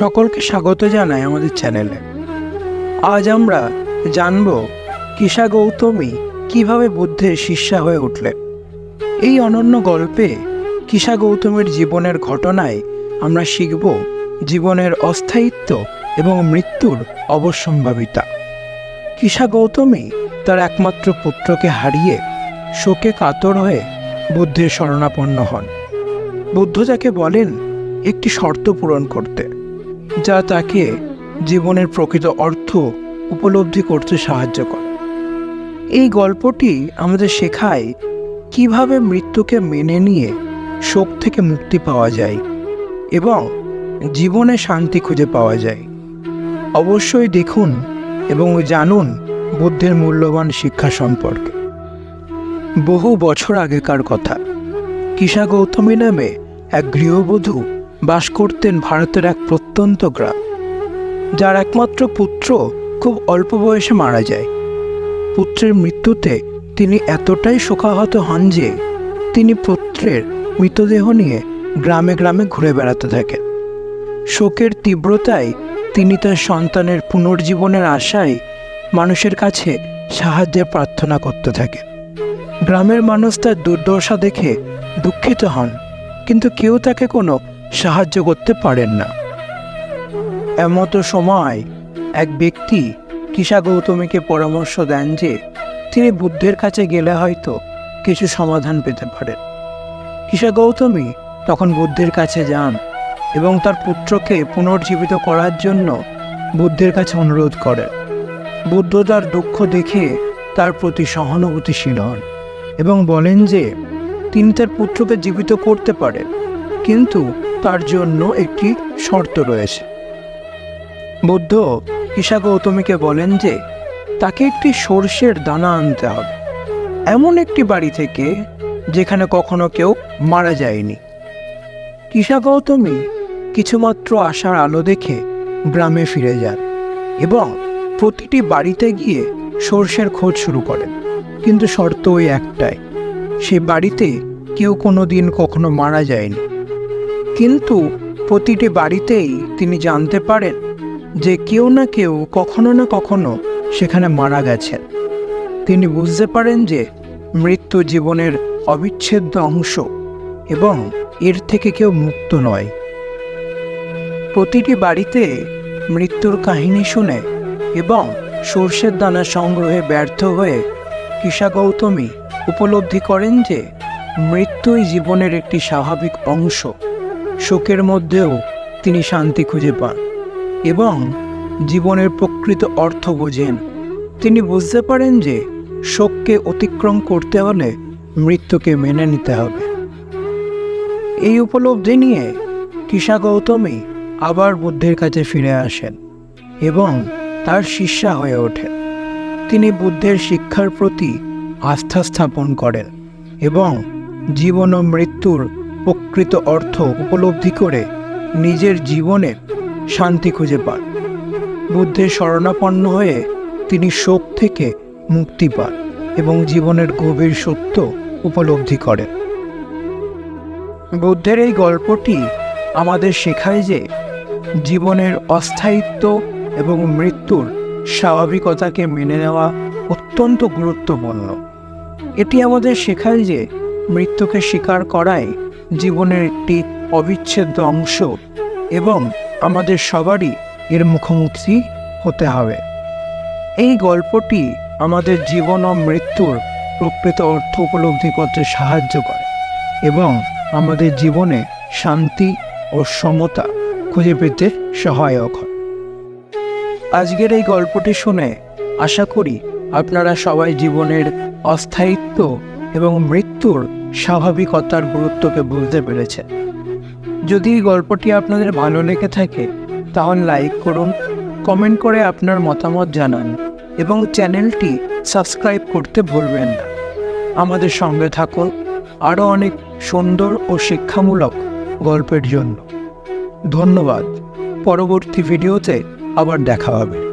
সকলকে স্বাগত জানাই আমাদের চ্যানেলে। আজ আমরা জানব কিসা গৌতমী কীভাবে বুদ্ধের শিষ্যা হয়ে উঠলেন। এই অনন্য গল্পে কিসা গৌতমের জীবনের ঘটনায় আমরা শিখব জীবনের অস্থায়িত্ব এবং মৃত্যুর অবশ্যম্ভাবিতা কিসা গৌতমী তার একমাত্র পুত্রকে হারিয়ে শোকে কাতর হয়ে বুদ্ধের শরণাপন্ন হন। বুদ্ধ যাকে বলেন, একটি শর্ত পূরণ করতে। যা তাকে জীবনের প্রকৃত অর্থ উপলব্ধি করতে সাহায্য করে। এই গল্পটি আমাদের শেখায় কীভাবে মৃত্যুকে মেনে নিয়ে শোক থেকে মুক্তি পাওয়া যায় এবং জীবনে শান্তি খুঁজে পাওয়া যায়। অবশ্যই দেখুন এবং জানুন বুদ্ধের মূল্যবান শিক্ষা সম্পর্কে। বহু বছর আগেকার কথা কিসা গৌতমী নামে এক গৃহবধূ বাস করতেন ভারতের এক প্রত্যন্ত গ্রাম, যার একমাত্র পুত্র খুব অল্প বয়সে মারা যায়। পুত্রের মৃত্যুতে তিনি এতটাই শোকাহত হন যে তিনি পুত্রের মৃতদেহ নিয়ে গ্রামে গ্রামে ঘুরে বেড়াতে থাকেন। শোকের তীব্রতায় তিনি তার সন্তানের পুনর্জীবনের আশায় মানুষের কাছে সাহায্যের প্রার্থনা করতে থাকেন। গ্রামের মানুষ তার দুর্দশা দেখে দুঃখিত হন, কিন্তু কেউ তাকে কোনো সাহায্য করতে পারেন না। এমতো সময় এক ব্যক্তি কিসা গৌতমীকে পরামর্শ দেন যে, তিনি বুদ্ধের কাছে গেলে হয়তো কিছু সমাধান পেতে পারেন। কিসা গৌতমী তখন বুদ্ধের কাছে যান এবং তার পুত্রকে পুনর্জীবিত করার জন্য বুদ্ধের কাছে অনুরোধ করেন। বুদ্ধ তার দুঃখ দেখে তার প্রতি সহানুভূতিশীল হন এবং বলেন যে, তিনি তার পুত্রকে জীবিত করতে পারেন। কিন্তু তার জন্য একটি শর্ত রয়েছে। বুদ্ধ ঈশা গৌতমীকে বলেন যে, তাকে একটি সর্ষের দানা আনতে হবে। এমন একটি বাড়ি থেকে যেখানে কখনো কেউ মারা যায়নি। কিসা গৌতমী কিছুমাত্র আশার আলো দেখে গ্রামে ফিরে যান এবং প্রতিটি বাড়িতে গিয়ে সর্ষের খোঁজ শুরু করেন। কিন্তু শর্ত ওই একটাই, সে বাড়িতে কেউ কোনো দিন কখনো মারা যায়নি। কিন্তু প্রতিটি বাড়িতেই তিনি জানতে পারেন যে কেউ না কেউ কখনো না কখনো সেখানে মারা গেছেন। তিনি বুঝতে পারেন যে মৃত্যু জীবনের অবিচ্ছেদ্য অংশ এবং এর থেকে কেউ মুক্ত নয়। প্রতিটি বাড়িতে মৃত্যুর কাহিনী শুনে এবং সর্ষের দানা সংগ্রহে ব্যর্থ হয়ে কিসা গৌতমী উপলব্ধি করেন যে মৃত্যুই জীবনের একটি স্বাভাবিক অংশ। শোকের মধ্যেও তিনি শান্তি খুঁজে পান এবং জীবনের প্রকৃত অর্থ বোঝেন। তিনি বুঝতে পারেন যে শোককে অতিক্রম করতে হলে মৃত্যুকে মেনে নিতে হবে। এই উপলব্ধি নিয়ে কৃষা গৌতমী আবার বুদ্ধের কাছে ফিরে আসেন এবং তার শিষ্যা হয়ে ওঠেন। তিনি বুদ্ধের শিক্ষার প্রতি আস্থা স্থাপন করেন এবং জীবন ও মৃত্যুর প্রকৃত অর্থ উপলব্ধি করে নিজের জীবনে শান্তি খুঁজে পান। বুদ্ধের শরণাপন্ন হয়ে তিনি শোক থেকে মুক্তি পান এবং জীবনের গভীর সত্য উপলব্ধি করেন। বুদ্ধের এই গল্পটি আমাদের শেখায় যে জীবনের অস্থায়িত্ব এবং মৃত্যুর স্বাভাবিকতাকে মেনে নেওয়া অত্যন্ত গুরুত্বপূর্ণ। এটি আমাদের শেখায় যে মৃত্যুকে স্বীকার করাই জীবনের একটি অবিচ্ছেদ্য অংশ এবং আমাদের সবারই এর মুখোমুখি হতে হবে। এই গল্পটি আমাদের জীবন ও মৃত্যুর প্রকৃত অর্থ উপলব্ধি করতে সাহায্য করে এবং আমাদের জীবনে শান্তি ও সমতা খুঁজে পেতে সহায়ক হয়। আজকের এই গল্পটি শুনে আশা করি আপনারা সবাই জীবনের অস্থায়িত্ব এবং মৃত্যুর স্বাভাবিকতার গুরুত্বকে বুঝতে পেরেছেন যদি এই গল্পটি আপনাদের ভালো লেগে থাকে, তাহলে লাইক করুন, কমেন্ট করে আপনার মতামত জানান এবং চ্যানেলটি সাবস্ক্রাইব করতে ভুলবেন না। আমাদের সঙ্গে থাকুন আরও অনেক সুন্দর ও শিক্ষামূলক গল্পের জন্য। ধন্যবাদ। পরবর্তী ভিডিওতে আবার দেখা হবে।